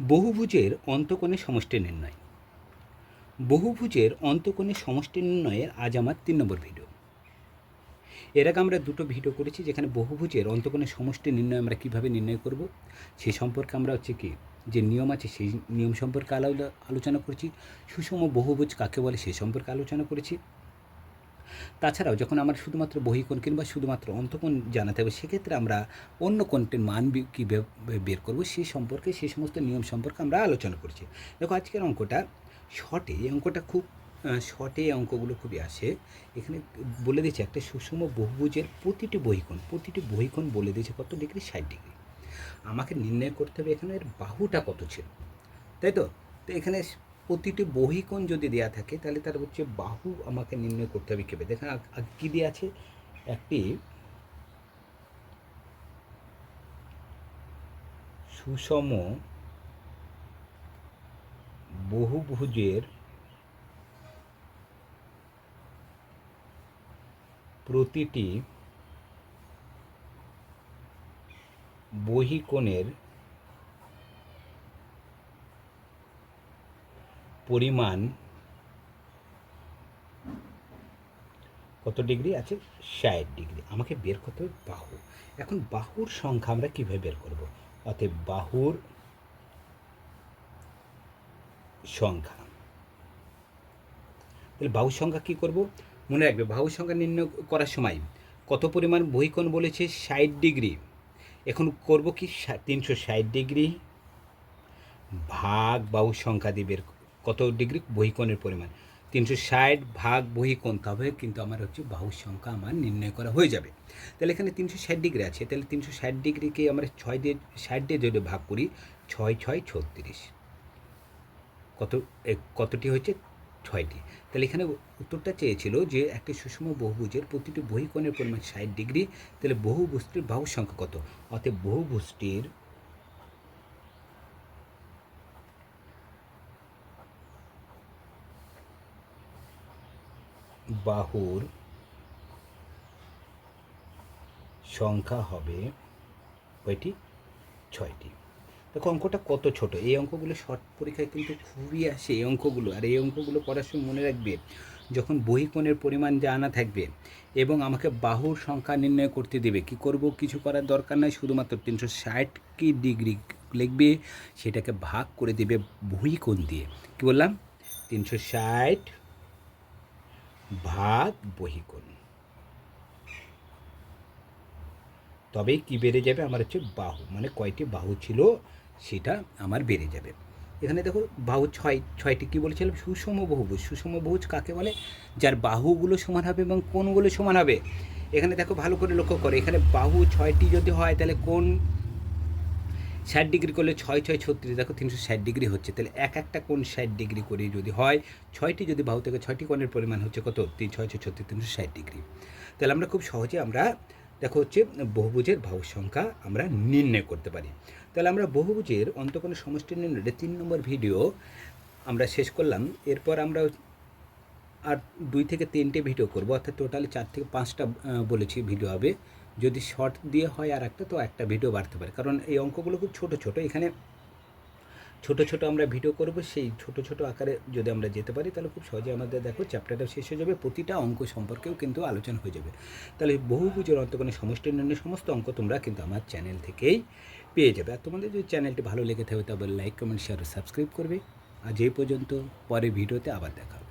বহুভুজের অন্তকোণে সমষ্টি নির্ণয়। বহুভুজের অন্তকোণে সমষ্টি নির্ণয়ের আজ আমার তিন নম্বর ভিডিও এর আগে আমরা দুটো ভিডিও করেছি যেখানে বহুভুজের অন্তকোণে সমষ্টি নির্ণয় আমরা কীভাবে নির্ণয় করব, সে সম্পর্কে আমরা হচ্ছে কি, যে নিয়ম আছে সেই নিয়ম সম্পর্কে আলোচনা করেছি, সুষম বহুভুজ কাকে বলে সে সম্পর্কে আলোচনা করেছি। তাছাড়াও যখন আমার শুধুমাত্র বহিকোণ কিংবা শুধুমাত্র অন্তকোণ জানাতে হবে, সেক্ষেত্রে আমরা অন্য কোণটির মান কী বের করব? সে সম্পর্কে সেই সমস্ত নিয়ম সম্পর্কে আমরা আলোচনা করছি। দেখো, আজকের অঙ্কটা শর্টে এই অঙ্কটা খুব শর্টে এই অঙ্কগুলো খুবই আসে। এখানে বলে দিয়েছে একটা সুষম বহুভুজের প্রতিটি বহিকোণ প্রতিটি বহিকোণ বলে দিয়েছে কত ডিগ্রি? ষাট ডিগ্রি। আমাকে নির্ণয় করতে হবে এখানে এর বাহুটা কত ছিল? তাই তো? তো এখানে প্রতিটি বহিকোণ যদি দেওয়া থাকে, তাহলে তার হচ্ছে বাহু আমাকে নির্ণয় করতে হবে কীভাবে? দেখেন কী দেওয়া আছে? একটি সুষম বহুভুজের প্রতিটি বহিকোণের পরিমাণ কত ডিগ্রি আছে? ষাট ডিগ্রি। আমাকে বের করতে হবে বাহু। এখন বাহুর সংখ্যা আমরা কীভাবে বের করব? অতএব বাহুর সংখ্যা। তাহলে বাহুর সংখ্যা কী করব? মনে রাখবে, বাহুর সংখ্যা নির্ণয় করার সময় কত পরিমাণ বহিকোণ বলেছে? ষাট ডিগ্রি। এখন করব কি? তিনশো ষাট ডিগ্রি ভাগ বাহুর সংখ্যা দিয়ে বের কত ডিগ্রি? বহিকোণের পরিমাণ। তিনশো ষাট ভাগ বহিকোণ, তবে কিন্তু আমার হচ্ছে বাহুর সংখ্যা আমার নির্ণয় করা হয়ে যাবে। তাহলে এখানে তিনশো ষাট ডিগ্রি আছে, তাহলে তিনশো ষাট ডিগ্রিকে আমরা ছয় দিয়ে, ষাট দিয়ে যদি ভাগ করি, ছয় ছয়, ছত্রিশ। কত কতটি হচ্ছে ছয়টি। তাহলে এখানে উত্তরটা চেয়েছিল যে একটি সুষম বহুভুজের প্রতিটি বহিকোণের পরিমাণ ষাট ডিগ্রি, তাহলে বহুভুজটির বাহু সংখ্যা কত? অতএব বহুভুজটির বাহুর সংখ্যা হবে কয়টি? ছয়টি। দেখো, অঙ্কটা কত ছোট। এই অঙ্কগুলো শর্ট পরীক্ষায় কিন্তু খুবই আসে। এই অঙ্কগুলো, আর এই অঙ্কগুলো করার সময় মনে রাখবে, যখন বহিকোণের পরিমাণ জানা থাকবে এবং আমাকে বাহুর সংখ্যা নির্ণয় করতে দেবে, কি করব? কিছু করার দরকার নাই, শুধুমাত্র তিনশো ষাট কি ডিগ্রি লিখবে, সেটাকে ভাগ করে দেবে বহিকোণ দিয়ে। কি বললাম? তিনশো ষাট ভাগ বহিকোণ তবেই কি বেড়ে যাবে? আমার হচ্ছে বাহু। মানে কয়টি বাহু ছিল সেটা আমার বেড়ে যাবে। এখানে দেখো বাহু ছয়, ছয়টি কী বলেছিলাম সুষম বহুভুজ সুষম বহুজ কাকে বলে? যার বাহুগুলো সমান হবে এবং কোনগুলো সমান হবে? এখানে দেখো ভালো করে লক্ষ্য করো। এখানে বাহু ছয়টি যদি হয়, তাহলে কোন ষাট ডিগ্রি করলে ছয় ছয়, ছত্রিশ, দেখো তিনশো ষাট ডিগ্রি হচ্ছে। তাহলে এক একটা কোণ ষাট ডিগ্রি করে যদি হয়, ছয়টি যদি বাহু থেকে ছয়টি কোণের পরিমাণ হচ্ছে কত? তিন, ছয় ছয়, ছত্রিশ, তিনশো ষাট ডিগ্রি। তাহলে আমরা খুব সহজে আমরা দেখো হচ্ছে বহুভুজের বাহুর সংখ্যা আমরা নির্ণয় করতে পারি। তাহলে আমরা বহুভুজের অন্তকোণের সমষ্টি নির্ণয়ের তিন নম্বর ভিডিও আমরা শেষ করলাম। এরপর আমরা আর দুই থেকে তিনটে ভিডিও করব, অর্থাৎ টোটালি চার থেকে পাঁচটা বলেছি ভিডিও হবে। যদি শর্ট দিয়ে হয় আর একটা, তো একটা ভিডিও বাড়তে পারে। কারণ এই অঙ্কগুলো খুব ছোট ছোট। এখানে ছোট ছোট আমরা ভিডিও করব, সেই ছোট ছোট আকারে যদি আমরা যেতে পারি, তাহলে খুব সহজে আমাদের দেখো চ্যাপ্টারটা শেষ হয়ে যাবে, প্রতিটা অঙ্ক সম্পর্কেও কিন্তু আলোচনা হয়ে যাবে। তাহলে বহু বহুভুজের অন্তকোণে সমষ্টি নির্ণয় সমস্ত অঙ্ক তোমরা কিন্তু আমার চ্যানেল থেকেই পেয়ে যাবে। আর তোমাদের যদি চ্যানেলটি ভালো লেগে থাকে, তবে লাইক কমেন্ট শেয়ার সাবস্ক্রাইব করবে। আজ এই পর্যন্ত পরে ভিডিওতে আবার দেখা